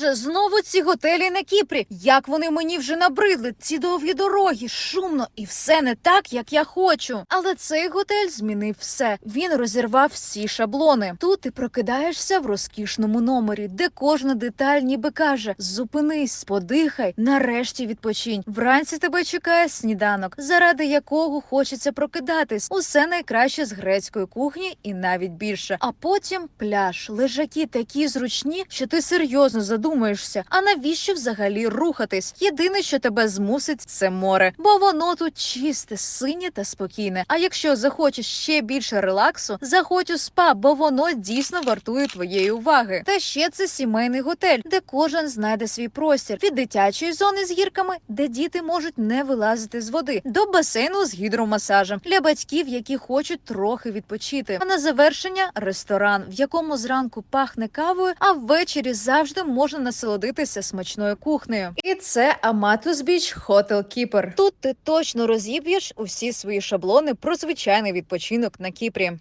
Боже, знову ці готелі на Кіпрі. Як вони мені вже набридли? Ці довгі дороги, шумно і все не так, як я хочу. Але цей готель змінив все. Він розірвав всі шаблони. Тут ти прокидаєшся в розкішному номері, де кожна деталь ніби каже: зупинись, подихай, нарешті відпочинь. Вранці тебе чекає сніданок, заради якого хочеться прокидатись. Усе найкраще з грецької кухні і навіть більше. А потім пляж, лежаки такі зручні, що ти серйозно задумаєшся. А навіщо взагалі рухатись? Єдине, що тебе змусить, це море, бо воно тут чисте, синє та спокійне. А якщо захочеш ще більше релаксу, заходь у спа, бо воно дійсно вартує твоєї уваги. Та ще це сімейний готель, де кожен знайде свій простір від дитячої зони з гірками, де діти можуть не вилазити з води, до басейну з гідромасажем для батьків, які хочуть трохи відпочити. А на завершення ресторан, в якому зранку пахне кавою, а ввечері завжди можна насолодитися смачною кухнею. І це Amatus Beach Хотел Кіпер. Тут ти точно розіб'єш усі свої шаблони про звичайний відпочинок на Кіпрі.